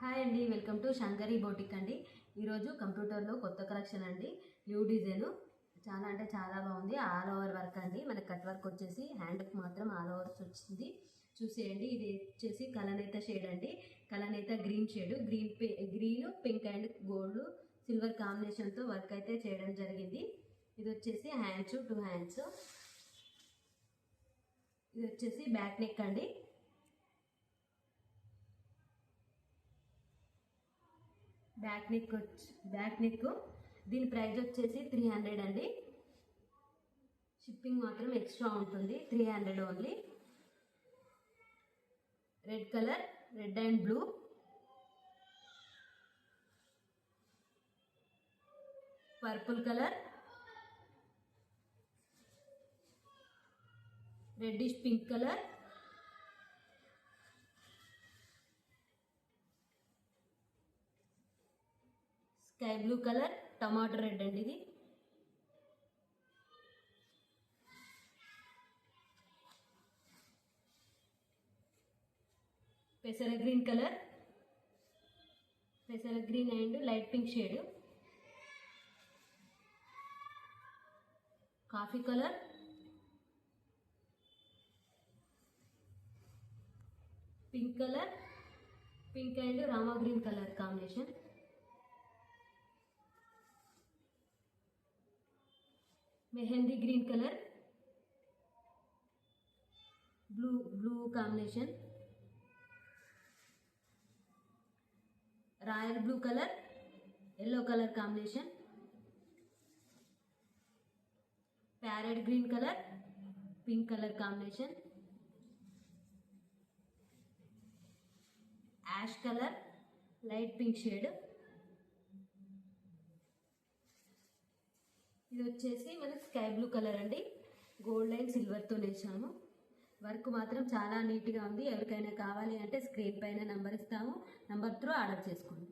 Hi అండి welcome to Shankari boutique అండి. ఈరోజు కంప్యూటర్లో కొత్త కలెక్షన్ అండి న్యూ డిజైన్. చాలా అంటే చాలా బాగుంది ఆల్ ఓవర్ వర్క్ అండి. మనకి కట్ వర్క్ వచ్చేసి హ్యాండ్కి మాత్రం ఆల్ ఓవర్స్ వచ్చింది. చూసేయండి ఇది వచ్చేసి కలనేత షేడ్ అండి. కలనేత green shade green green pink and gold silver కాంబినేషన్తో వర్క్ అయితే చేయడం జరిగింది. ఇది వచ్చేసి హ్యాండ్స్ టూ హ్యాండ్స్. ఇది వచ్చేసి బ్యాక్ నెక్ అండి. బ్యాక్ నెక్ వచ్చి బ్యాక్ నెక్ దీని ప్రైస్ వచ్చేసి త్రీ హండ్రెడ్ అండి. షిప్పింగ్ మాత్రం ఎక్స్ట్రా ఉంటుంది three hundred only red colour red and blue purple colour reddish pink colour sky blue colour tomato red అండి ఇది. పెసర గ్రీన్ కలర్ పెసర green and light pink shade. Coffee colour. Pink colour pink and Rama green colour combination. Mehndi green colour blue blue combination royal blue colour yellow colour combination parrot green colour pink colour combination ash colour light pink shade ఇది వచ్చేసి మనకి sky blue colour అండి. Gold and సిల్వర్తో వేసాము work మాత్రం చాలా నీట్గా ఉంది. ఎవరికైనా కావాలి అంటే స్క్రీన్ పైన నెంబర్ ఇస్తాము. నెంబర్ త్రూ ఆర్డర్ చేసుకోండి.